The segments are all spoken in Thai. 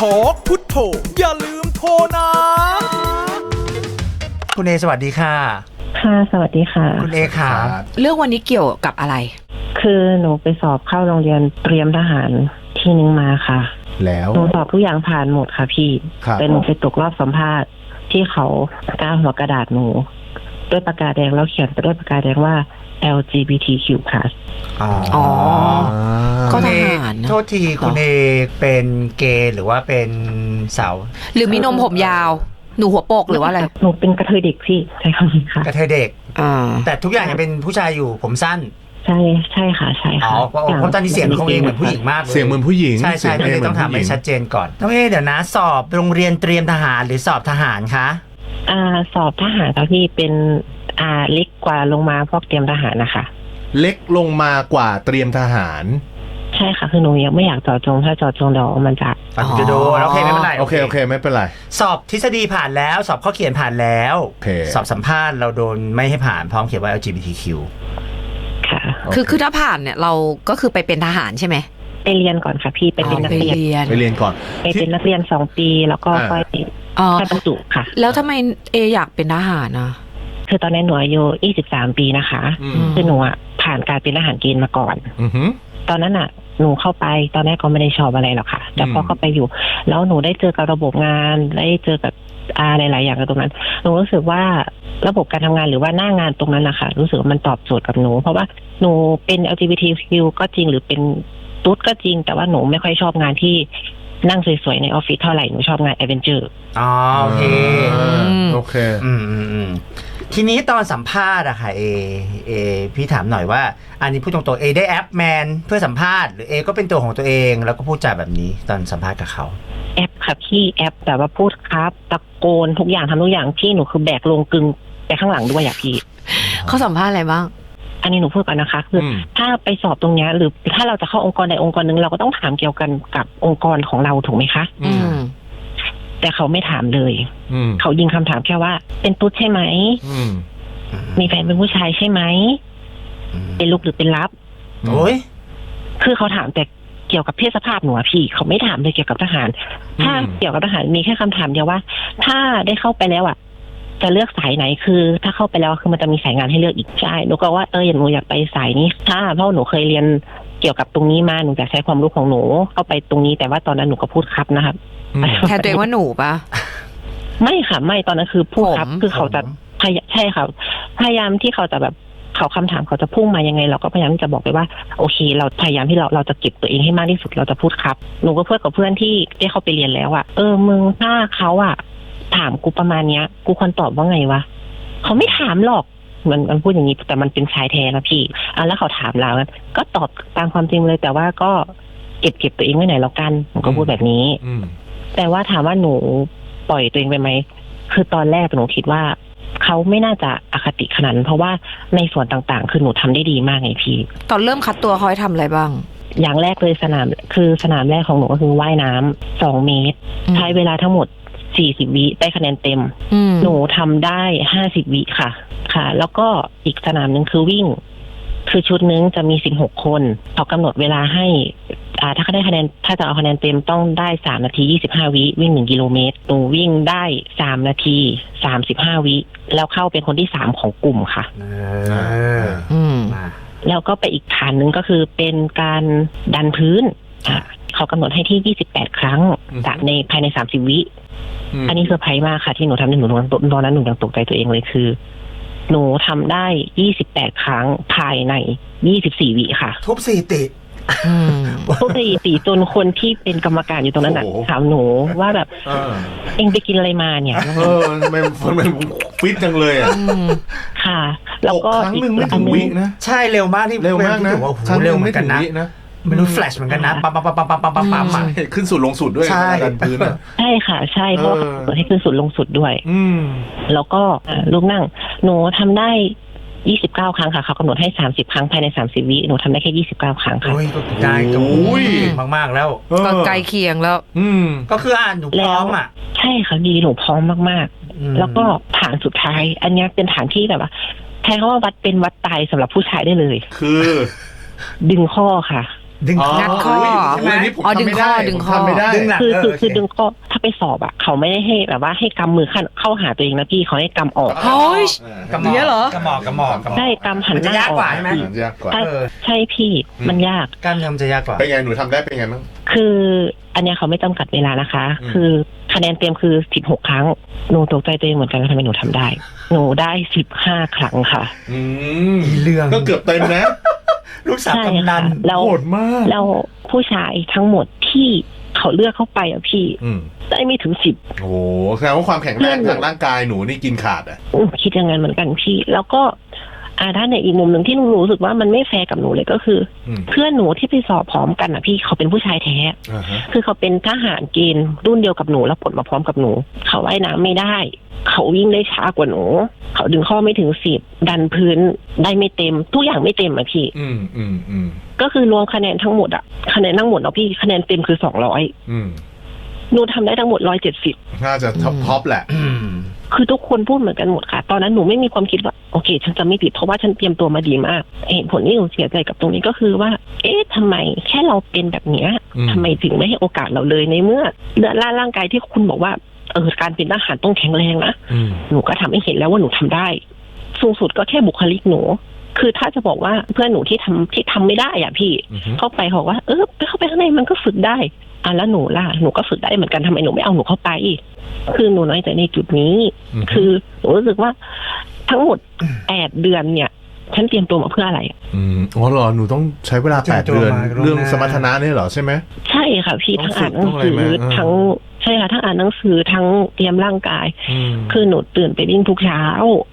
ทอกพุทโธอย่าลืมโทรนะ คุณเอสวัสดีค่ะ ค่ะ สวัสดีค่ะ คุณเอค่ะเรื่องวันนี้เกี่ยวกับอะไร คือหนูไปสอบเข้าโรงเรียนเตรียมทหารที่นึงมาค่ะ แล้ว หนูสอบทุกอย่างผ่านหมดค่ะพี่ครับ แต่หนูไปตกรอบสัมภาษณ์ที่เขากาหัวกระดาษหนู ด้วยปากกาแดงแล้วเขียนไปด้วยปากกาแดงว่า LGBTQ+ อ๋ออ๋อ ก็คุณทเอหารนะ โทษทีคุณเอเป็นเกย์หรือว่าเป็นสาวหรือมีนมผมยาว หนูหัวโปกหรือว่าอะไร หนูเป็นกระเทยเด็กพี่ใช่คำนี้ค่ะ กระเทยเด็ก อ่า แต่ทุกอย่างยังเป็นผู้ชายอยู่ผมสั้น ใช่ใช่ค่ะ ใช่อ๋อค่ะเพราะเพราะตอนนี้เสียงของเองเหมือนผู้หญิงมากเลย เสียงเหมือนผู้หญิงใช่ใช่สีก็ยเลยต้องถามหมืให้นผู้หญิชัดเจนก่อนน้องเอเดี๋ยวนะ สอบโรงเรียนเตรียมทหารหรือสอบทหารคะ อ่าสอบทหารค่ะพี่เป็น อ่าเล็กกว่าลงมาพวกเตรียมทหารนะคะ เล็กลงมากว่าเตรียมทหาร ใช่ค่ะคือหนูยังไม่อยากเจอจงถ้าเจอจงเดี๋ยวมันจะปัจจุโดนโอเคไม่เป็นไรโอเค โอเค ไม่เป็นไร สอบทฤษฎีผ่านแล้ว สอบข้อเขียนผ่านแล้ว โอเค สอบสัมภาษณ์เราโดนไม่ให้ผ่านพร้อมเขียนว่า LGBTQ ค่ะ คือคือถ้าผ่านเนี่ยเราก็คือไปเป็นทหารใช่ไหมไปเรียนก่อนค่ะพี่ไปเป็นอ๋อนักไปเรียนเรียน ไปเรียนก่อน ไปเป็นนักเรียนสองปีแล้วก็อ่า ค่อยอ๋อ ค่อยบรรจุค่ะ แล้วทำไมเออยากเป็นทหารอะ คือตอนนี้หนูอายุ23 ปีนะคะ อือืมมคือหนูอะผ่านการเป็นทหารเกณฑ์มาก่อน อือหือ ตอนนั้นอะหนูเข้าไปตอนแรกก็ไม่ได้ชอบอะไรหรอกค่ะ แต่พออืมเข้าไปอยู่ แล้วหนูได้เจอกับระบบงานได้เจอกับอะไรหลายๆอย่างตรงนั้นหนูรู้สึกว่าระบบการทำงานหรือว่าหน้างานตรงนั้นนะคะรู้สึกว่ามันตอบโจทย์กับหนู เพราะว่าหนูเป็น LGBTQ ก็จริงหรือเป็นตุ๊ดก็จริง แต่ว่าหนูไม่ค่อยชอบงานที่นั่งสวยๆในออฟฟิศเท่าไหร่หนูชอบงานแอดเวนเจอร์ อ๋อโอเคมโอเค อืมอืมอืม ทีนี้ตอนสัมภาษณ์อะค่ะเอเอพี่ถามหน่อยว่า อันนี้พูดตรงๆเอได้แอปแมนเพื่อสัมภาษณ์หรือเอก็เป็นตัวของตัวเอง แล้วก็พูดจาแบบนี้ตอนสัมภาษณ์กับเขาแอปค่ะพี่แอปแบบว่าพูดครับตะโกนทุกอย่างทำทุกอย่างพี่หนูคือแบกลงกึงไปข้างหลังด้วยอะพี่ เขาสัมภาษณ์อะไรบ้าง อันนี้หนูพูดก่อนนะคะ คืออม ถ้าไปสอบตรงเนี้ยหรือถ้าเราจะเข้าองค์กรใดองค์กรหนึ่งเราก็ต้องถามเกี่ยวกันกับองค์กรของเราถูกไหมคะ อืม แต่เขาไม่ถามเลย อืมเขายิงคำถามแค่ว่า เป็นตุ๊ดใช่ไหม อืมมีแฟนเป็นผู้ชายใช่ไหม เป็นลูกหรือเป็นรับ โอ้ย คือเขาถามแต่เกี่ยวกับเพศสภาพหนูอะพี่ เขาไม่ถามเลยเกี่ยวกับทหาร ถ้าเกี่ยวกับทหารมีแค่คำถามเดียวว่า ถ้าได้เข้าไปแล้วอะจะเลือกสายไหนคือ ถ้าเข้าไปแล้วคือมันจะมีสายงานให้เลือกอีกใช่หนูก็ว่าเอออย่างหนูอยากไปสายนี้ถ้าเพราะหนูเคยเรียนเกี่ยวกับตรงนี้มาหนูอยากใช้ความรู้ของหนูเข้าไปตรงนี้แต่ว่าตอนนั้นหนูก็พูดครับนะครับอืม แทนตัวเองว่าหนูปะไม่ค่ะไม่ตอนนั้นคือพูดครับผมคือเขาจะพยใช่ค่ะพยายามที่เขาจะแบบเขาคำถามเขาจะพุ่งมายังไง เราก็พยายามที่จะบอกไปว่า โอเค เราพยายามที่เราเราจะเก็บตัวเองให้มากที่สุดเราจะพูดครับหนูก็พูดกับเพื่อนที่ได้เขาไปเรียนแล้วอะเออมึงถ้าเขาอะถามกูประมาณเนี้ย กูควรตอบว่าไงวะเขาไม่ถามหรอกมันมันพูดอย่างนี้แต่มันเป็นชายแท้นะพี่อะแล้วเขาถามเราก็ตอบตามความจริงเลยแต่ว่าก็เก็บเก็บตัวเองไว้ไหนอยแล้วกันหนูก็พูดแบบนี้อืม แต่ว่าถามว่าหนูปล่อยตัวเองไปไหมคือตอนแรกหนูคิดว่าเขาไม่น่าจะอคติขนาดนั้นเพราะว่าในส่วนต่างๆ คือหนูทำได้ดีมากไงพี่ ตอนเริ่มคัดตัวเขาให้ทำอะไรบ้าง อย่างแรกเลยสนามคือสนามแรกของหนูก็คือว่ายน้ำสองเมตรอืมใช้เวลาทั้งหมดสี่สิบวิได้คะแนนเต็มอืมหนูทำได้ห้าสิบวิค่ะ ค่ะ แล้วก็อีกสนามหนึ่งคือวิ่ง คือชุดนึงจะมีสิบหกคนเขากำหนดเวลาให้อ่าถ้าเขาได้คะแนนถ้าจะเอาคะแนนเต็มต้องได้สามนาทียี่สิบห้าวิวิ่งหนึ่งกิโลเมตรหนูวิ่งได้สามนาทีสามสิบห้าวิ แล้วเข้าเป็นคนที่สามของกลุ่มค่ะเออ่าออืมมาแล้วก็ไปอีกฐานหนึ่งก็คือเป็นการดันพื้นอ่าเขากำหนดให้ที่ยี่สิบแปดครั้งอือฮึจากในภายในสามสิบวิมอันนี้เซอร์ไพรส์มากค่ะที่หนูทำในหนูตอนตอนนั้นหนูยังตกใจตัวเองเลยคือ หนูทำได้ 28 ครั้งภายใน 24 วิค่ะ ทุบสี่ติดอืมปกติตีจนคนที่เป็นกรรมการอยู่ตรงนั้นน่ะโอ้โห ถามหนูว่าแบบเออเองไปกินอะไรมาเนี่ยเออทำไมมันมันฟิตจังเลยอะอืมค่ะ แล้วก็ครั้งอีกหนึ่งไม่อัถึนงหนึวิงนะ ใช่เร็วมากที่เร็วมากนะที่บอกว่าโอ้โหครั้งหเร็นึ่วงเหมืไม่อนกัถึนงนะ วินะ ไม่รู้แฟลชเหมือนกันนะปั๊มปั๊มปั๊มปั๊มปั๊มปั๊มปั๊มปั๊มอะขึ้นสุดลงสุดด้วยใช่ดันพื้นอะใช่ค่ะ ใช่เพราะว่าเออ เปิดให้ขึ้นสุดลงสุดด้วย อืม แล้วก็อ่าลูกนั่ง หนูทำได้ 29 ครั้งค่ะเขากำหนดให้ 30 ครั้งภายใน 30 วิหนูทำได้แค่ 29 ครั้งค่ะ โอ้ยก็ได้ก็โอ้ยเก่งมากๆแล้ว เออก็ใกล้เคียงแล้ว อืม ก็คืออ่านหนูพร้อมอะใช่ค่ะดีหนูพร้อมมากๆอืมแล้วก็ฐานสุดท้าย อันเนี้ยเป็นฐานที่แบบว่าใช้คำว่าวัดเป็นวัดตายสำหรับผู้ชายได้เลย คือ ดึงข้อค่ะ ดึงอ๋องัดข้อใช่ไหมนนี้ผมอ๋อทำดึงไม่ข้อได้ดึงผมข้อ ทำไม่ได้ ดึงหลังคือเออคือโอเคคือดึงข้อถ้าไปสอบอะเขาไม่ได้ให้แบบว่าให้กำมือเข้าเข้าหาตัวเองนะพี่เขาให้กำออกเฮ้ย กระหมอเนี้ยเหรอ กระหมอกกระหมอกกระหมอกใช่กำหันมันหจะากน้ายออกว่าใช่ไหมอืมยากกว่า ใช่เออ ใช่พี่อืม มันยาก กล้ามเนื้อมันจะยากกว่า เป็นไงหนูทำได้เป็นไงบ้าง คืออันเนี้ยเขาไม่จำกัดเวลานะคะ อืม คือคะแนนเต็มคือสิบหกครั้งหนูตกใจตัวเองเหมือนกันว่าทำไมหนูทำได้ หนูได้สิบห้าครั้งค่ะ อืม อีเรื่อง ก็เกือบเต็มนะ ลูกสาวใช่กำนัค่ะนแล้วโหดมากแล้วผู้ชายทั้งหมดที่เขาเลือกเข้าไปอะพี่อืมได้ไม่ถึงสิบโอ้โหแสดงว่าความแข็งแรงทางร่างกายหนูนี่กินขาดอะคิดอยังไงเหมือนกันพี่ แล้วก็ อ่าถ้าในอีกมุมหนึ่งที่หนูรู้สึกว่ามันไม่แฟร์กับหนูเลยก็คืออืมเพื่อนหนูที่ไปสอบพร้อมกันอะพี่เขาเป็นผู้ชายแท้อ่าฮะคือเขาเป็นทหารเกณฑ์รุ่นเดียวกับหนูแล้วผลมาพร้อมกับหนู เขาว่ายน้ำไม่ได้ เขาวิ่งได้ช้ากว่าหนู เขาดึงข้อไม่ถึงสิบดันพื้นได้ไม่เต็ม ทุกอย่างไม่เต็มอะพี่ อืมอืมอืมก็คือรวมคะแนนทั้งหมดอะคะแนนทั้งหมดเนาะพี่คะแนนเต็มคือสองร้อยอืมหนูทำได้ทั้งหมมดร้อยเจ็ดสิบน่าจะท็อปท็อปแหละอืม คือทุกคนพูดเหมือนกันหมดค่ะ ตอนนั้นหนูไม่มีความคิดว่าโอเค ฉันจะไม่ผิดเพราะว่าฉันเตรียมตัวมาดีมากเหตุผลที่หนูเสียใจกับตรงนี้ก็คือว่า เอ๊ะทำไมแค่เราเป็นแบบเนี้ยอืมทำไมถึงไม่ให้โอกาสเราเลยในเมื่อเลือดล่าร่างกายที่คุณบอกว่าเออการเป็นทหารต้องแข็งแรงนะอืมหนูก็ทำให้เห็นแล้วว่าหนูทำได้ สูงสุดก็แค่บุคลิกหนู คือถ้าจะบอกว่าเพื่อนหนูที่ทำที่ทำไม่ได้อะพี่อือฮึเข้าไปบอกว่าเออเข้าไปข้างในมันก็ฝึกได้อะแล้วหนูล่ะหนูก็ฝึกได้เหมือนกันทำไมหนูไม่เอาหนูเข้าไป คือหนูน้อยใจในจุดนี้อืมคือหนูรู้สึกว่าทั้งหมดแปดเดือนเนี่ย ฉันเตรียมตัวมาเพื่ออะไร อืมอ๋อเหรอหนูต้องใช้เวลาเตรีแปยมดตัวเดือนมาล่วงหน้าเรื่องสมรรถนะเนี่ยเหรอใช่ไหม ใช่ค่ะพี่ต้อทั้งงอ่านหนังสืฝึกต้องอะไรอไหมทั้งใช่ค่ะทั้งอ่านหนังสือทั้งเตรียมร่างกายอืมคือหนูตื่นไปวิ่งทุกเช้า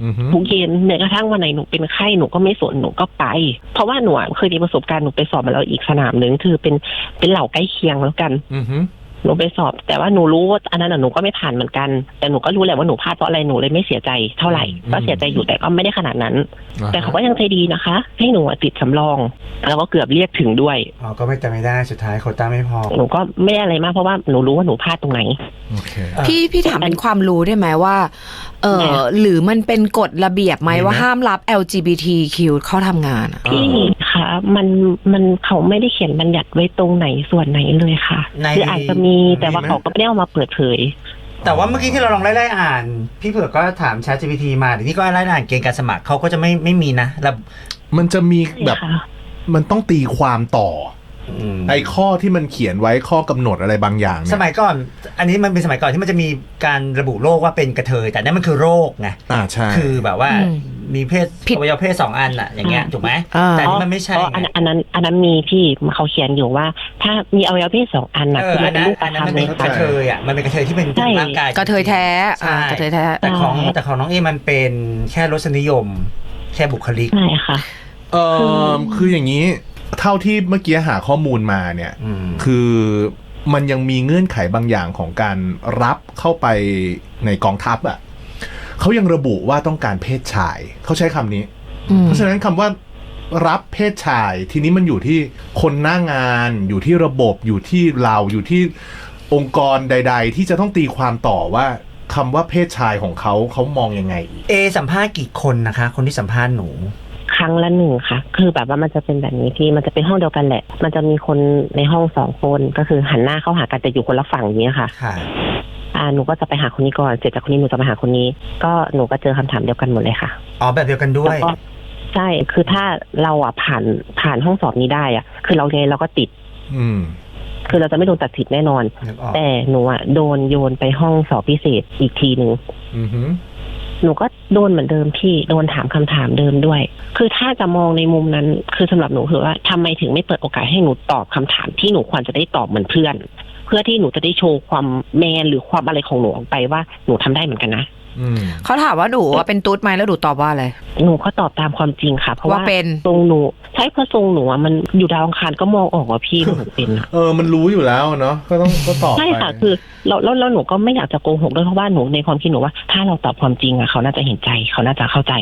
อือฮึทุกเย็นแม้กระทั่งวันไหนหนูเป็นไข้หนูก็ไม่สนหนูก็ไป เพราะว่าหนูอะเคยมีประสบการณ์หนูไปสอบมาแล้วอีกสนามหนึ่งคือเป็นเป็นเหล่าใกล้เคียงแล้วกันอือฮึ หนูไปสอบ แต่ว่าหนูรู้ว่าอันนั้นนะหนูก็ไม่ผ่านเหมือนกัน แต่หนูก็รู้แหละว่าหนูพลาดเพราะอะไรหนูเลยไม่เสียใจเท่าไหร่ ก็เสียใจอยู่แต่ก็ไม่ได้ขนาดนั้น แต่เขาก็ยังใจดีนะคะ ให้หนูอะติดสำรอง แล้วก็เกือบเรียกถึงด้วยอ๋อก็ไม่แต่ไม่ได้สุดท้ายโควต้าไม่พอ หนูก็ไม่ได้อะไรมากเพราะว่าหนูรู้ว่าหนูพลาดตรงไหนโอเคเออพี่พี่ถามเป็นความรู้ได้ไหมว่าเอไงออะหรือมันเป็นกฎระเบียบไหมมีไหมว่าห้ามรับ LGBTQ เข้าทำงานอะพี่คะ มันมันเขาไม่ได้เขียนบัญญัติไว้ตรงไหนส่วนไหนเลยค่ะในคืออาจจะมีแต่ว่ามีไหมเขาก็ไม่ได้เอามาเปิดเผย แต่ว่าเมื่อกี้ที่เราลองไล่ๆอ่าน พี่เผือกก็ถาม ChatGPT มาเดี๋ยวพี่ก็ไล่ๆอ่านเกณฑ์การสมัครเขาก็จะไม่ไม่มีนะแล้วมันจะมีแบบค่ะมันต้องตีความต่ออืมไอ้ข้อที่มันเขียนไว้ข้อกำหนดอะไรบางอย่างเนี่สมัยก่อน อันนี้มันเป็นสมัยก่อนที่มันจะมีการระบุโรคว่าเป็นกระเทยแต่นั่นมันคือโรคไงอ่าใช่คือแบบว่าอื มมีเพศผิด อวัยวะเพศสองอันอะอย่างเงี้ยอืมถูกไหมอ่า แต่อันนี้มันไม่ใช่อ๋ออันไง อันนั้นอันนั้นมีพี่เขาเขียนอยู่ว่า ถ้ามีอวัยวะเพศสองอันน่ะเอคือออัมันนเป็นนั้นรูปอันนั้นมันธรรมเลเป็นยกระค่ะเทยอะ มันเป็นกระเทยที่เป็นใช่ ร่างกายกระเทยแท้อ่าใช่กระเทยแท้ แต่ของใช่ แต่ของน้องเอมันเป็นแค่รสนิยม แค่บุคลิก ใช่ค่ะ เออคืออย่างนี้ เท่าที่เมื่อกี้หาข้อมูลมาเนี่ย อืม คือมันยังมีเงื่อนไขบางอย่างของการรับเข้าไปในกองทัพอะ่ะ เขายังระบุว่าต้องการเพศชาย เขาใช้คำนี้อืมเพราะฉะนั้นคำว่ารับเพศชาย ทีนี้มันอยู่ที่คนหน้างาน อยู่ที่ระบบอยู่ที่เราอยู่ที่องค์กรใด ๆ ที่จะต้องตีความต่อว่าคำว่าเพศชายของเขาเขามองยังไงอีกเอสัมภาษณ์กี่คนนะคะ คนที่สัมภาษณ์หนู ครั้งละหนึ่งค่ะ คือแบบว่ามันจะเป็นแบบนี้พี่มันจะเป็นห้องเดียวกันแหละ มันจะมีคนในห้องสองคนก็คือหันหน้าเข้าหากันแต่อยู่คนละฝั่งอย่างนี้ยค่ะ ค่ะ อ่าหนูก็จะไปหาคนนี้ก่อนเสร็จจากคนนี้หนูจะไปหาคนนี้ ก็หนูก็เจอคำถามเดียวกันหมดเลยค่ะ อ๋อแบบเดียวกันด้วแล้ยวก็ใช่คือถ้าเราอะผ่านผ่านห้องสอบนี้ได้อะ คือเราไงเราก็ติด อืมคือเราจะไม่โดนตัดสิทธิ์แน่นอน นึกออกแต่หนูอะโดนโยนไปห้องสอบพิเศษอีกทีหนึ่ง อือหือ หนูก็โดนเหมือนเดิมพี่โดนถามคำถามเดิมด้วย คือถ้าจะมองในมุมนั้น คือสำหรับหนูคือว่าทำไมถึงไม่เปิดโอกาสให้หนูตอบคำถามที่หนูควรจะได้ตอบเหมือนเพื่อน เพื่อที่หนูจะได้โชว์ความแมนหรือความอะไรของหนูออกไปว่าหนูทำได้เหมือนกันนะอืมเขาถามว่าหนูว่าเป็นตุ๊ดไหมแล้วหนูตอบว่าอะไร หนูก็ตอบตามความจริงค่ะ เพราะว่าว่าเป็นทรงหนู ใช่เพราะทรงหนูอะมันอยู่ดาวอังคารก็มองออกว่าพี่ว่าหนูเป็นอะเออมันรู้อยู่แล้วเนาะก็ต้องก็ตอบใช่ไปค่ะคือแล้วแล้วแล้วหนูก็ไม่อยากจะโกหกด้วยเพราะว่าหนูในความคิดหนูว่า ถ้าเราตอบความจริงอะเขาน่าจะเห็นใจเขาน่าจะเข้าใจ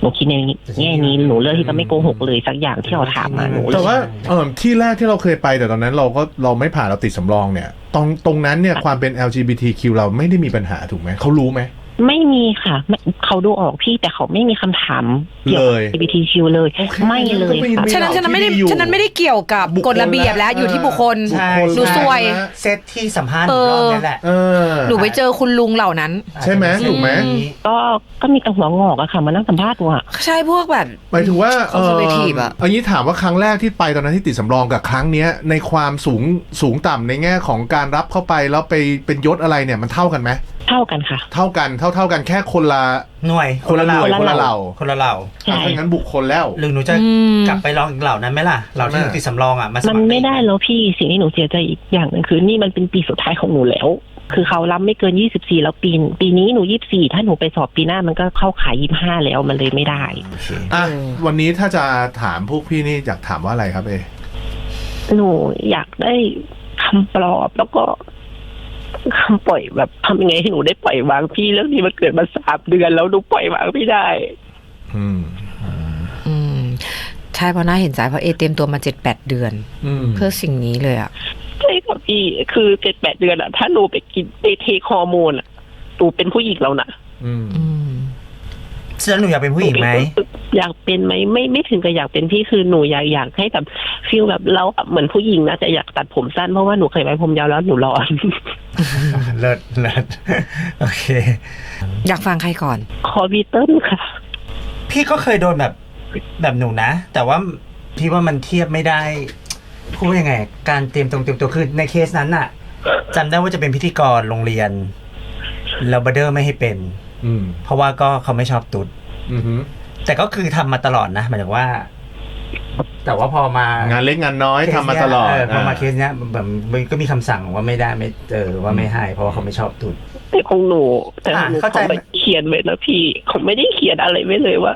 หนูคิดในแง่นี้หนูเลือกที่จะไม่โกหกเลยสักอย่างที่เขาถามมาหนูแต่ว่าเออที่แรกที่เราเคยไปแต่ตอนนั้นเราก็เราไม่ผ่านเราติดสำรองเนี่ย ตรงตรงนั้นเนี่ยความเป็น LGBTQ เราไม่ได้มีปัญหาถูกไหมเขารู้ไหมไม่มีค่ะไม่เขาดูออกพี่แต่เขาไม่มีคำถาม เกี่ยวเลกับย LGBTQ เลยโอเคไม่เลยค่ะไม่ฉะนั้นฉะนั้นไม่ได้ที่ดีอยู่ฉะนั้นไม่ได้เกี่ยวกับบุคคลกฎระเบียบแล้วอยู่ที่บุคคล ใช่หนูซวย เซตที่สัมภาษณ์หนูรอบนี้แหละเออ หนูไปเจอคุณลุงเหล่านั้น ใช่ไหมถูกไหมอืมก็ก็มีแต่หัวงอกอะค่ะมานั่งสัมภาษณ์หนูอะใช่พวกแบบ หมายถึงว่าเออ Conservative อะ เอันนี้ถามว่าครั้งแรกที่ไปตอนนั้นที่ติดสำรองกับครั้งเนี้ยในความสูงสูงต่ำในแง่ของการรับเข้าไปแล้วไปเป็นยศอะไรเนี่ยมันเท่ากันไหมเท่ากันค่ะ เท่ากันเท่าเท่ากันแค่คนละหน่วยคนละหน่วยคนละเหล่าคนละเหล่าใช่ถ้างั้นบุคคลแล้วหรือหนูจะอืมกลับไปลองอีกเหล่านั้นไหมล่ะเหล่าที่หนูติดสำรองอะมาสมัมันครไม่ได้แล้วพี่สิ่งที่หนูเสียใจอีกอย่างหนึ่งคือนี่มันเป็นปีสุดท้ายของหนูแล้ว คือเขารับไม่เกิน 24 แล้วปีปีนี้หนู 24 ถ้าหนูไปสอบปีหน้ามันก็เข้าขาย 25 แล้วมันเลยไม่ได้โอเคอะวันนี้ถ้าจะถามพวกพี่นี่อยากถามว่าอะไรครับเอหนูอยากได้คำปลอบแล้วก็ คำปล่อยแบบทำยังไงให้หนูได้ปล่อยวางพี่เรื่องนี้มันเกิดมาสามเดือนแล้วหนูปล่อยวางไม่ได้ อืม อืม ใช่เพราะน่าเห็นใจเพราะเอเตรียมตัวมาเจ็ดแปดเดือน อืม เพื่อสิ่งนี้เลยอะ ใช่ค่ะพี่ คือเจ็ดแปดเดือนอะถ้าหนูไปกินไปเทคฮอร์โมนอะหนูเป็นผู้หญิงแล้วนะอืม อืม แล้วหนูอยากเป็นผู้หญิงไหม อยากเป็นไหมไม่ไม่ถึงกับอยากเป็นพี่คือหนูอยากอยากให้แบบฟีลแบบเราเหมือนผู้หญิงนะแต่อยากตัดผมสั้นเพราะว่าหนูเคยไว้ผมยาวแล้วหนูร้อนเลิศเลิศโอเค อยากฟังใครก่อนคอบีเติ้ลค่ะ พี่ก็เคยโดนแบบแบบหนูนะ แต่ว่าพี่ว่ามันเทียบไม่ได้พูดว่ายังไง การเตรียมตรงเตรียมตัวคือในเคสนั้นน่ะจำได้ว่าจะเป็นพิธีกรโรงเรียนแล้วบัดเดอร์ไม่ให้เป็นอืม เพราะว่าก็เขาไม่ชอบตุ๊ดอืมแต่ก็คือทำมาตลอดนะหมายถึงว่า แต่ว่าพอมางานเล็กงานน้อยทำมาตลอดเพอมาเคสเนี้ยแบบมันก็มีคำสั่งว่าไม่ได้ไม่เออว่าไม่ให้ เพราะว่าเขาไม่ชอบตุ๊ดแต่ของหนูแต่ของหนูอะเข้าใจเขาไม่เขียนไว้นะพี่เขาไม่ได้เขียนอะไรไว้เลยว่า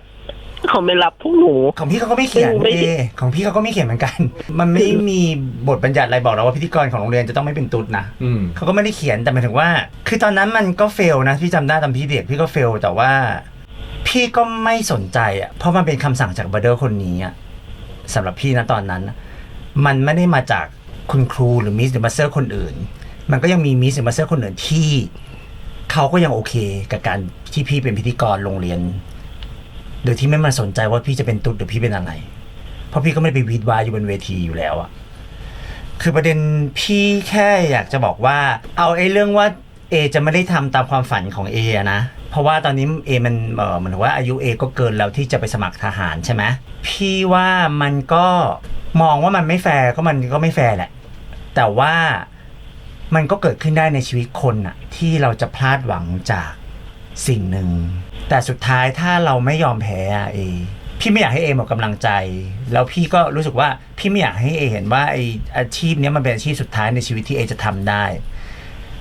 เขาไม่รับพวกหนู ของพี่เขาก็ไม่เขียนไม่ เอของพี่เขาก็ไม่เขียนเหมือนกัน มันไม่มีบทบัญญัติอะไรบอกเราว่าพิธีกรของโรงเรียนจะต้องไม่เป็นตุ๊ดนะ อืม เขาก็ไม่ได้เขียนแต่หมายถึงว่า คือตอนนั้นมันก็เฟลนะพี่จำได้ตอนพี่เด็กพี่ก็เฟลแต่ว่า พี่ก็ไม่สนใจอะเพราะมันเป็นคำสั่งจากบัดเดอร์คนนี้อะสำหรับพี่นะตอนนั้น มันไม่ได้มาจากคุณครูหรือมิสหรือมาสเตอร์คนอื่น มันก็ยังมีมิสหรือมาสเตอร์คนอื่นที่ เขาก็ยังโอเคกับการที่พี่เป็นพิธีกรโรงเรียน โดยที่ไม่มาสนใจว่าพี่จะเป็นตุ๊ดหรือพี่เป็นอะไร เพราะพี่ก็ไม่ได้ไปวีดวายอยู่บนเวทีอยู่แล้วอะคือประเด็นพี่แค่อยากจะบอกว่า เอาไอ้เรื่องว่าเอจะไม่ได้ทำตามความฝันของเอนะ เพราะว่าตอนนี้เอมันเหมือนว่าอายุเอก็เกินแล้วที่จะไปสมัครทหารใช่ไหมพี่ว่ามันก็มองว่ามันไม่แฟร์ก็มันก็ไม่แฟร์แหละ แต่ว่ามันก็เกิดขึ้นได้ในชีวิตคนอะที่เราจะพลาดหวังจากสิ่งหนึ่ง แต่สุดท้ายถ้าเราไม่ยอมแพ้อะเอ พี่ไม่อยากให้เอหมดกำลังใจ แล้วพี่ก็รู้สึกว่าพี่ไม่อยากให้เอเห็นว่าไออาชีพเนี้ยมันเป็นอาชีพสุดท้ายในชีวิตที่เอจะทำได้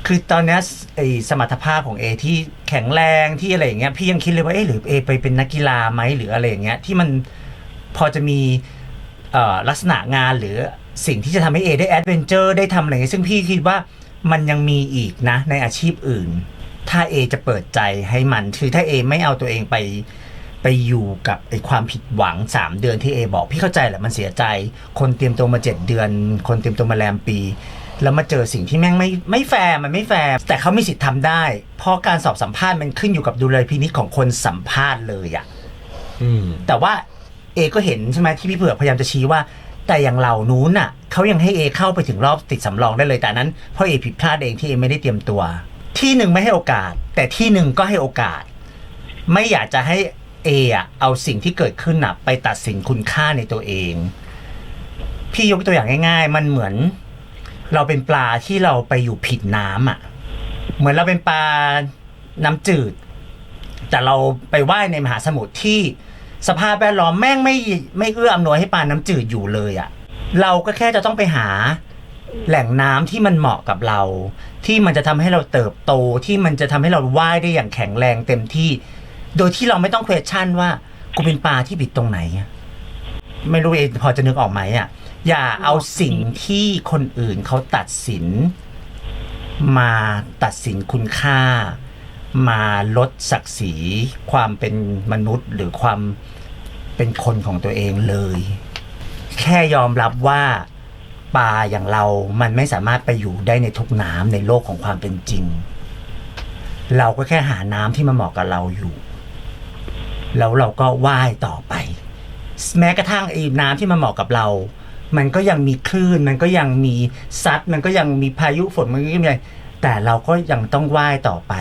คือตอนเนี้ยไอสมรรถภาพของเอที่แข็งแรงที่อะไรอย่างเงี้ยพี่ยังคิดเลยว่าเอหรือเอไปเป็นนักกีฬาไหมหรืออะไรอย่างเงี้ยที่มันพอจะมีเอ่อลักษณะงานหรือสิ่งที่จะทำให้เอได้แอดเวนเจอร์ได้ทำอะไรอย่างเงี้ยซึ่งพี่คิดว่ามันยังมีอีกนะในอาชีพอื่น ถ้าเอจะเปิดใจให้มันคือถ้าเอไม่เอาตัวเองไปไปอยู่กับไอ้ความผิดหวัง 3 เดือนที่เอบอกพี่เข้าใจแหละมันเสียใจ คนเตรียมตัวมา 7 เดือน คนเตรียมตัวมาแรมปี แล้วมาเจอสิ่งที่แม่งไม่ไม่แฟร์มันไม่แฟร์แต่เขามีสิทธิ์ทำได้ เพราะการสอบสัมภาษณ์มันขึ้นอยู่กับดุลยพินิจของคนสัมภาษณ์เลยอะอืมแต่ว่าเอก็เห็นใช่ไหมที่พี่เผือกพยายามจะชี้ว่า แต่อย่างเหล่านู้นน่ะเขายังให้เอเข้าไปถึงรอบติดสำรองได้เลยแต่นั้นเพราะเอผิดพลาดเองที่เอไม่ได้เตรียมตัว ที่หนึ่งไม่ให้โอกาส แต่ที่หนึ่งก็ให้โอกาส ไม่อยากจะให้เออะเอาสิ่งที่เกิดขึ้นนะไปตัดสินคุณค่าในตัวเอง พี่ยกตัวอย่างง่าย ๆ มันเหมือน เราเป็นปลาที่เราไปอยู่ผิดน้ำอะ เหมือนเราเป็นปลาน้ำจืด แต่เราไปว่ายในมหาสมุทรที่สภาพแวดล้อมแม่งไม่ไม่เอื้ออำนวยให้ปลาน้ำจืดอยู่เลยอะ่ะ เราก็แค่จะต้องไปหา แหล่งน้ำที่มันเหมาะกับเรา ที่มันจะทำให้เราเติบโตที่มันจะทำให้เราว่ายได้อย่างแข็งแรงเต็มที่ โดยที่เราไม่ต้อง question ว่ากูเป็นปลาที่ผิดตรงไหนไม่รู้เองพอจะนึกออกไหมอะ อย่าเอาสิ่งที่คนอื่นเขาตัดสิน มาตัดสินคุณค่า มาลดศักดิ์ศรี ความเป็นมนุษย์หรือความเป็นคนของตัวเองเลย แค่ยอมรับว่า ปลาอย่างเรา มันไม่สามารถไปอยู่ได้ในทุกน้ำในโลกของความเป็นจริง เราก็แค่หาน้ำที่มันเหมาะกับเราอยู่ แล้วเราก็ว่ายต่อไป แม้กระทั่งไอ้น้ำที่มันเหมาะกับเรา มันก็ยังมีคลื่น มันก็ยังมีซัด มันก็ยังมีพายุฝน มันก็ยังมีอะไรแต่เราก็ยังต้องว่ายต่อไป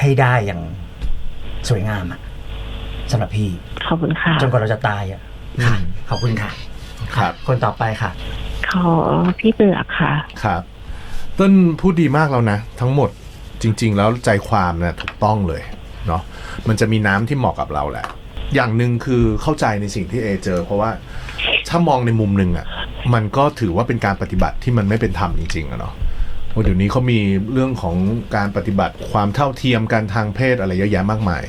ให้ได้อย่างสวยงามอะสำหรับพี่ ขอบคุณค่ะ จนกว่าเราจะตายอะค่ะขอบคุณค่ะ ครับ คนต่อไปค่ะ ขอพี่เบือกค่ะ ครับ ต้นพูดดีมากแล้วนะ ทั้งหมดจริง ๆ แล้วใจความนะถูกต้องเลยเนาะมันจะมีน้ำที่เหมาะกับเราแหละ อย่างหนึ่งคือเข้าใจในสิ่งที่เอเจอ เพราะว่าถ้ามองในมุมหนึ่งอะ่ะ มันก็ถือว่าเป็นการปฏิบัติที่มันไม่เป็นธรรมจริงๆอะเนาะโอ้เดี๋ยวนี้เขามีเรื่องของการปฏิบัติความเท่าเทียมกันทางเพศอะไรเยอะแยะมากมาย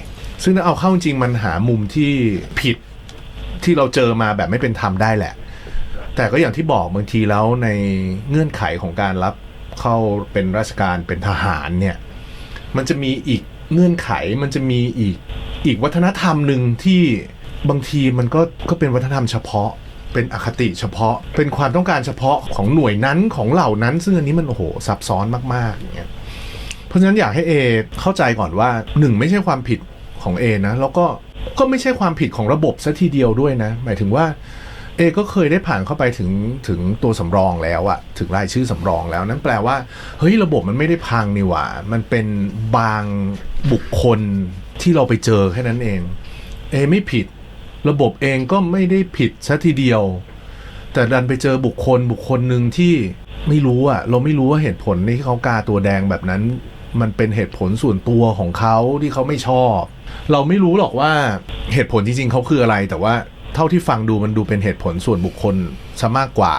ซึ่งถ้าเอาเข้าจริงมันหามุมที่ผิดที่เราเจอมาแบบไม่เป็นธรรมได้แหละ แต่ก็อย่างที่บอกบางทีแล้วในเงื่อนไขของการรับเข้าเป็นราชการเป็นทหารเนี่ย มันจะมีอีกเงื่อนไขมันจะมีอีกอีกวัฒนธรรมหนึ่งที่บางทีมันก็ก็เป็นวัฒนธรรมเฉพาะ เป็นอคติเฉพาะ เป็นความต้องการเฉพาะของหน่วยนั้นของเหล่านั้น ซึ่งอันนี้มันโอ้โหซับซ้อนมากๆอย่างเงี้ยเพราะฉะนั้นอยากให้เอเข้าใจก่อนว่าหนึ่งไม่ใช่ความผิดของเอนะแล้วก็ก็ไม่ใช่ความผิดของระบบซะทีเดียวด้วยนะ หมายถึงว่า เอก็เคยได้ผ่านเข้าไปถึงถึงตัวสำรองแล้วอะถึงรายชื่อสำรองแล้วนั่นแปลว่าเฮ้ยระบบมันไม่ได้พังนี่หว่า มันเป็นบางบุคคลที่เราไปเจอแค่นั้นเอง เอไม่ผิด ระบบเองก็ไม่ได้ผิดซะทีเดียว แต่ดันไปเจอบุคคลบุคคลหนึ่งที่ไม่รู้อะเราไม่รู้ว่าเหตุผลที่เขากาตัวแดงแบบนั้น มันเป็นเหตุผลส่วนตัวของเขาที่เขาไม่ชอบ เราไม่รู้หรอกว่าเหตุผลจริงๆเขาคืออะไรแต่ว่า เท่าที่ฟังดูมันดูเป็นเหตุผลส่วนบุคคลซะมากกว่า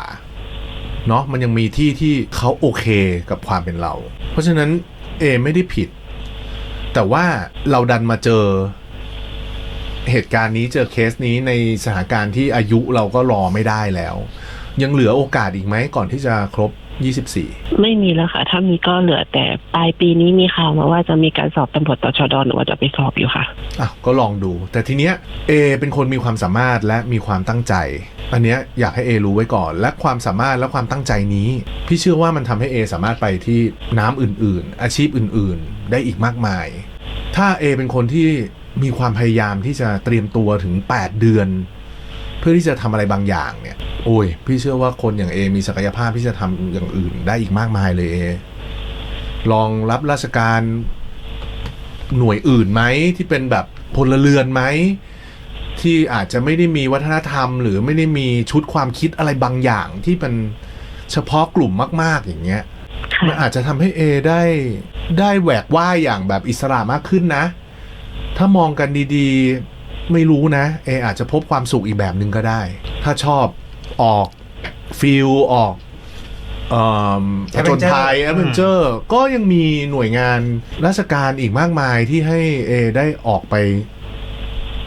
เนาะมันยังมีที่ที่เขาโอเคกับความเป็นเรา เพราะฉะนั้นเอไม่ได้ผิด แต่ว่าเราดันมาเจอเหตุการณ์นี้เจอเคสนี้ในสถานการณ์ที่อายุเราก็รอไม่ได้แล้ว ยังเหลือโอกาสอีกไหมก่อนที่จะครบ 24 ไม่มีแล้วค่ะ ถ้ามีก็เหลือแต่ปลายปีนี้มีข่าวมาว่าจะมีการสอบตำรวจตชดหรือว่าจะไปสอบอยู่ค่ะอะก็ลองดู แต่ทีเนี้ยเอเป็นคนมีความสามารถและมีความตั้งใจ อันเนี้ยอยากให้เอรู้ไว้ก่อน และความสามารถและความตั้งใจนี้ พี่เชื่อว่ามันทำให้เอสามารถไปที่น้ำอื่น ๆ อาชีพอื่น ๆ ได้อีกมากมาย ถ้าเอเป็นคนที่มีความพยายามที่จะเตรียมตัวถึง 8 เดือนเพื่อที่จะทำอะไรบางอย่างเนี่ยโอ้ย พี่เชื่อว่าคนอย่างเอมีศักยภาพที่จะทำอย่างอื่นได้อีกมากมายเลยเอลองรับราชการหน่วยอื่นไหมที่เป็นแบบพลเรือนไหมที่อาจจะไม่ได้มีวัฒนธรรม หรือไม่ได้มีชุดความคิดอะไรบางอย่างที่เป็นเฉพาะกลุ่มมาก ๆ อย่างเงี้ยมันอาจจะทำให้เอได้ได้แหวกว่ายอย่างแบบอิสระมากขึ้นนะ ถ้ามองกันดี ๆ ไม่รู้นะ เออาจจะพบความสุขอีกแบบหนึ่งก็ได้ ถ้าชอบออกฟิลออกเอ่อผจญภัย Adventure แอดเวนเจอร์ก็ยังมีหน่วยงานราชการอีกมากมายที่ให้เอได้ออกไป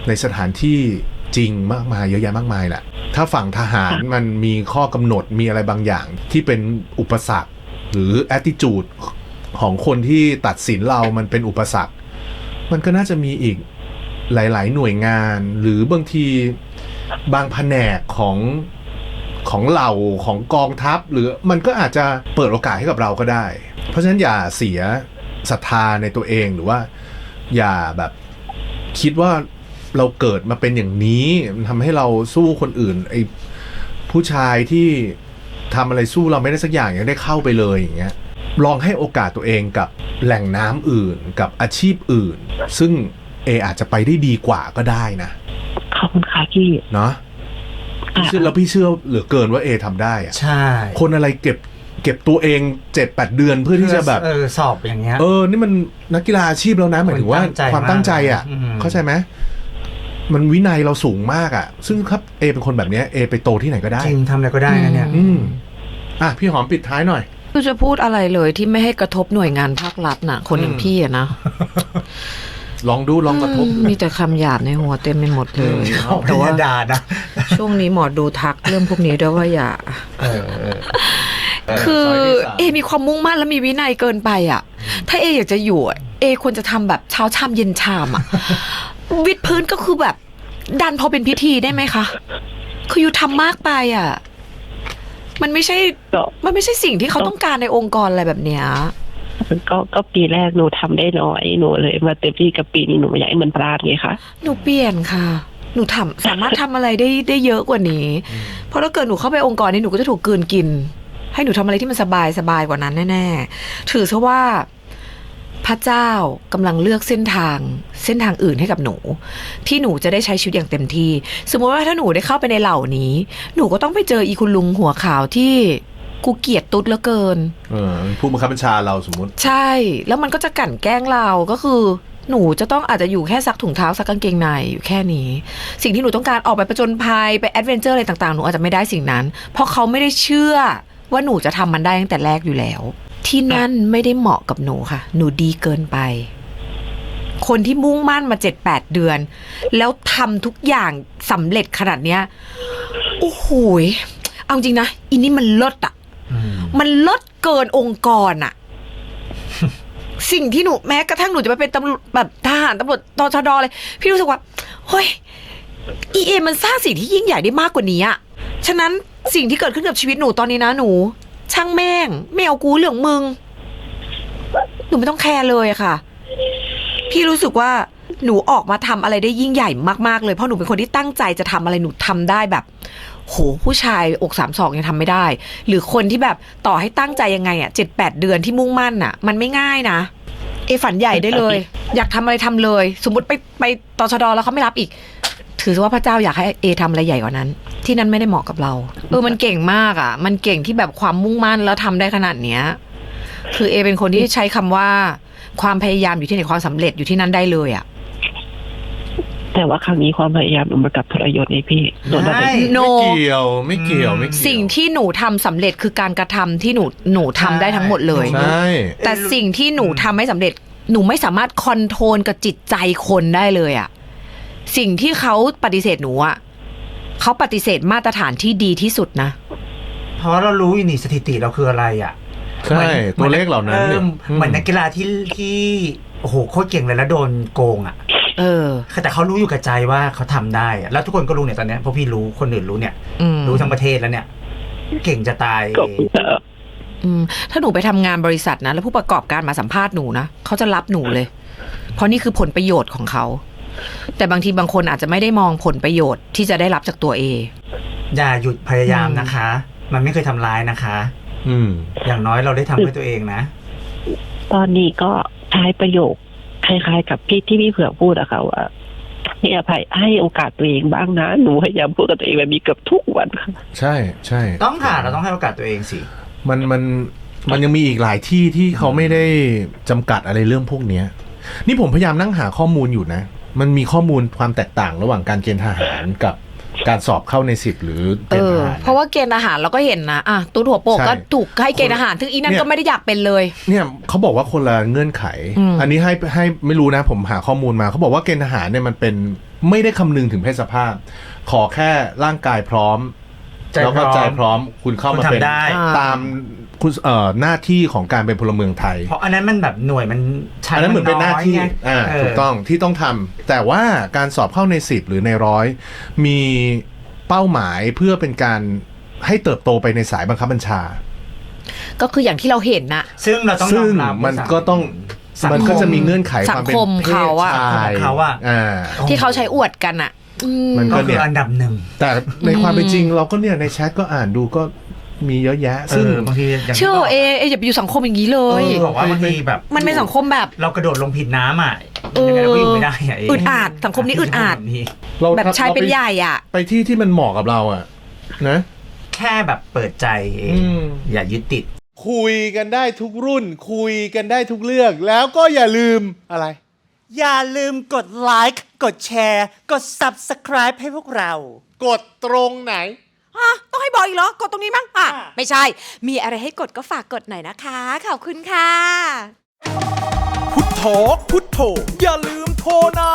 ในสถานที่จริงมากมายเยอะแยะมากมายแหละถ้าฝั่งทหารมันมีข้อกำหนดมีอะไรบางอย่างที่เป็นอุปสรรค หรือ attitude ของคนที่ตัดสินเรามันเป็นอุปสรรค มันก็น่าจะมีอีก หลาย ๆ หน่วยงาน หรือบางทีบางแผนกของของเหล่าของกองทัพ หรือมันก็อาจจะเปิดโอกาสให้กับเราก็ได้ เพราะฉะนั้นอย่าเสียศรัทธาในตัวเองหรือว่า อย่าแบบคิดว่าเราเกิดมาเป็นอย่างนี้มันทำให้เราสู้คนอื่นไอ้ผู้ชายที่ทำอะไรสู้เราไม่ได้สักอย่างยังได้เข้าไปเลยอย่างเงี้ยลองให้โอกาสตัวเองกับแหล่งน้ำอื่นกับอาชีพอื่น ซึ่ง เออาจจะไปได้ดีกว่าก็ได้นะขอบคุณค่ะพี่เนาะอะพี่เชื่อแล้วพี่เชื่อเหลือเกินว่าเอทำได้อะใช่ คนอะไรเก็บเก็บตัวเองเจ็ดแปดเดือนเพื่อที่จะแบบเออสอบอย่างเงี้ยเออนี่มันนักกีฬาอาชีพแล้วนะหมายถึงว่าคนตั้งใจความตั้งใจอะมากอืมเข้าใจไหมมันวินัยเราสูงมากอะ ซึ่งครับเอเป็นคนแบบเนี้ยเอไปโตที่ไหนก็ได้จริงทำอะไรก็ได้นะเนี่ย อืมอะพี่หอมปิดท้ายหน่อยคือจะพูดอะไรเลยที่ไม่ให้กระทบหน่วยงานภาครัฐน่ะคนอย่างอืมพี่อะนะ ลองดูลองกระทบอืมมีแต่คำหยาบในหัวเต็มไปหมดเลยเขาพแต่ว่ายาดานะช่วงนี้หมอดูทักเรื่องพวกนี้ด้วยว่าอย่า เออเออคือซอยที่สาม เอมีความมุ่งมั่นและมีวินัยเกินไปอะ ถ้าเออยากจะอยู่อะเอควรจะทำแบบเช้าชามเย็นชามอะ วิดพื้นก็คือแบบ ดันพอเป็นพิธีได้ไหมคะ คืออยู่ทำมากไปอะ มันไม่ใช่ ก็ มันไม่ใช่สิ่งที่เขาต้องการในองค์กรอะไรแบบเนี้ย ก็ก็ปีแรกหนูทำได้น้อยหนูเลย มาเต็มที่กับปีนี้หนูอยากให้มันพลาดไงคะหนูเปลี่ยนค่ะ หนูทำสามารถทำอะไรได้ได้เยอะกว่านี้ เพราะถ้าเกิดหนูเข้าไปองค์กรนี้หนูก็จะถูกกลืนกิน ให้หนูทำอะไรที่มันสบายสบายกว่านั้นแน่ๆถือซะว่าพระเจ้ากำลังเลือกเส้นทาง เส้นทางอื่นให้กับหนู ที่หนูจะได้ใช้ชีวิตอย่างเต็มที่ สมมติว่าถ้าหนูได้เข้าไปในเหล่านี้ หนูก็ต้องไปเจออีคุณลุงหัวขาวที่ กูเกลียดตุ๊ดเหลือเกิน เออผู้บังคับบัญชาเราสมมติ ใช่แล้วมันก็จะกลั่นแกล้งเราก็คือ หนูจะต้องอาจจะอยู่แค่ซักถุงเท้าซักกางเกงในอยู่แค่นี้ สิ่งที่หนูต้องการออกไปประจนภัยไปแอดเวนเจอร์อะไรต่างๆ หนูอาจจะไม่ได้สิ่งนั้น เพราะเขาไม่ได้เชื่อว่าหนูจะทำมันได้ตั้งแต่แรกอยู่แล้ว ที่นั่นไม่ได้เหมาะกับหนูค่ะ หนูดีเกินไป คนที่มุ่งมั่นมาเจ็ดแปดเดือน แล้วทำทุกอย่างสำเร็จขนาดเนี้ย โอ้โหยเอาจริงนะอินนี่มันลดอะอื มมันลดเกินองค์กรอะสิ่งที่หนูแม้กระทั่งหนูจะไปเป็นตำรวจแบบทหารตำรวจตชดเลย พี่รู้สึกว่าเฮ้ยเอมันสร้างสิ่งที่ยิ่งใหญ่ได้มากกว่านี้อะฉะนั้นสิ่งที่เกิดขึ้นกับชีวิตหนูตอนนี้นะหนู ช่างแม่งไม่เอากูเรื่องมึง หนูไม่ต้องแคร์เลยอะค่ะ พี่รู้สึกว่าหนูออกมาทำอะไรได้ยิ่งใหญ่มากๆเลยเพราะหนูเป็นคนที่ตั้งใจจะทำอะไรหนูทำได้แบบ โหผู้ชายอกสามสองยังทำไม่ได้ หรือคนที่แบบต่อให้ตั้งใจยังไงอะเจ็ดแปดเดือนที่มุ่งมั่นอะ มันไม่ง่ายนะ เอฝันใหญ่ได้เลย อยากทำอะไรทำเลย สมมติไปไปตชดแล้วเขาไม่รับอีก ถือว่าพระเจ้าอยากให้เอทำอะไรใหญ่กว่านั้น ที่นั่นไม่ได้เหมาะกับเรา เออมันเก่งมากอะ มันเก่งที่แบบความมุ่งมั่นแล้วทำได้ขนาดเนี้ย คือเอเป็นคนที่ใช้คำว่า ความพยายามอยู่ที่ไหนความสำเร็จอยู่ที่นั่นได้เลยอะ แต่ว่าครั้งนี้ความพยายามหนูมากับทรยศไงพี่หนูน่าจะใช่โน ไม่เกี่ยวไม่เกี่ยวไม่เกี่ยวสิ่งที่หนูทำสำเร็จคือการกระทำที่หนูหนูทำได้ทั้งหมดเลย ใช่แต่สิ่งที่หนูทำไม่สำเร็จ หนูไม่สามารถคอนโทรลกับจิตใจคนได้เลยอะสิ่งที่เขาปฏิเสธหนูอะเขาปฏิเสธมาตรฐานที่ดีที่สุดนะ เพราะเรารู้อยู่นี่สถิติเราคืออะไรอะใช่ตัวเลขเหล่านั้นอเนี่ยอเหมือนนักกีฬาที่ที่โอ้โหโคตรเก่งเลยแล้วโดนโกงอะ เออ แต่เขารู้อยู่กับใจว่าเขาทำได้อะแล้วทุกคนก็รู้เนี่ยตอนเนี้ยเพราะพี่รู้คนอื่นรู้เนี่ยอืมรู้ทั้งประเทศแล้วเนี่ย เก่งจะตายก็เอ่ออืมถ้าหนูไปทำงานบริษัทนะ แล้วผู้ประกอบการมาสัมภาษณ์หนูนะเขาจะรับหนูเลย เพราะนี่คือผลประโยชน์ของเขา แต่บางทีบางคนอาจจะไม่ได้มองผลประโยชน์ที่จะได้รับจากตัวเออย่าหยุดพยายามอืมนะคะ มันไม่เคยทำร้ายนะคะ อืม อย่างน้อยเราได้ทำให้ตัวเองนะ ตอนนี้ก็ใช้ประโยค คล้าย ๆ กับพี่ที่พี่เผือกพูดอะค่ะว่าให้อภัยให้โอกาสตัวเองบ้างนะหนูพยายามพูดกับตัวเองแบบนี้เกือบทุกวันค่ะใช่ใช่ต้องค่ะเราต้องให้โอกาสตัวเองสิมันมันมันยังมีอีกหลายที่ที่เขาไม่ได้จำกัดอะไรเรื่องพวกเนี้ย นี่ผมพยายามนั่งหาข้อมูลอยู่นะ มันมีข้อมูลความแตกต่างระหว่างการเกณฑ์ทหารกับ การสอบเข้าในสิบหรือเอเป็นทอหารเพราะว่าเกณฑ์อาหารเราก็เห็นนะอะตู้หัวโปกใช่ก็ถูกให้เกณฑ์อาหารถึงอีนั่นเนี่ยก็ไม่ได้อยากเป็นเลย เนี่ยเขาบอกว่าคนละเงื่อนไขอืมอันนี้ให้ให้ไม่รู้นะผมหาข้อมูลมาเขาบอกว่าเกณฑ์ทหารเนี่ยมันเป็นไม่ได้คำนึงถึงเพศสภาพ ขอแค่ร่างกายพร้อมใจแล้วก็พร้อมใจพร้อมคุณเข้าคุณมาเป็นทำได้อ่าตาม คุณเอ่อหน้าที่ของการเป็นพลเมืองไทย เพราะอันนั้นมันแบบหน่วยมันใช้อันนั้นเหมือนเป็นหน้าที่ไงอ่าเถูกต้องที่ต้องทำแต่ว่าการสอบเข้าในสิบหรือในร้อยมีเป้าหมายเพื่อเป็นการให้เติบโตไปในสายบังคับบัญชา ก็คืออย่างที่เราเห็นน่ะซึ่งเราต้องยซึ่องมรับมันว่าก็ต้องสังคมันก็จะมีเงื่อนไขสัความงเป็นคมเพศเขาอะชายของเขาอะอ่าที่เขาใช้อวดกันอะอืมมันก็คืออันดับหนึ่งแต่ในความอืมเป็นจริงเราก็เนี่ยในแชทก็อ่านดูก็ มีเยอะแยะเอซึ่งอบางทีอย่างที่เชื่อบอกเอเออย่าไปอยู่สังคมอย่างนี้เลเอย อบอกว่าบางทีแบบ มันเป็นสังคมแบบ เรากระโดดลงผิดน้ำอะเออยังไงเราก็อยู่ไม่ได้อะเอึดอัดสังคมนี้อึดอัดแบบนี้เราแบบชายเป็นใหญ่อะ ไปที่ที่มันเหมาะกับเราอะนะ แค่แบบเปิดใจเองอืม อย่ายึดติด คุยกันได้ทุกรุ่น คุยกันได้ทุกเรื่องแล้วก็อย่าลืมอะไร อย่าลืมกดไลค์ กดแชร์ กด Subscribe ให้พวกเรา กดตรงไหน อะต้องให้บอกอีกเหรอกดตรงนี้มั้งอะอะ ไม่ใช่ มีอะไรให้กดก็ฝากกดหน่อยนะคะ ขอบคุณค่ะ พุทโธพุทโธอย่าลืมโทรนะ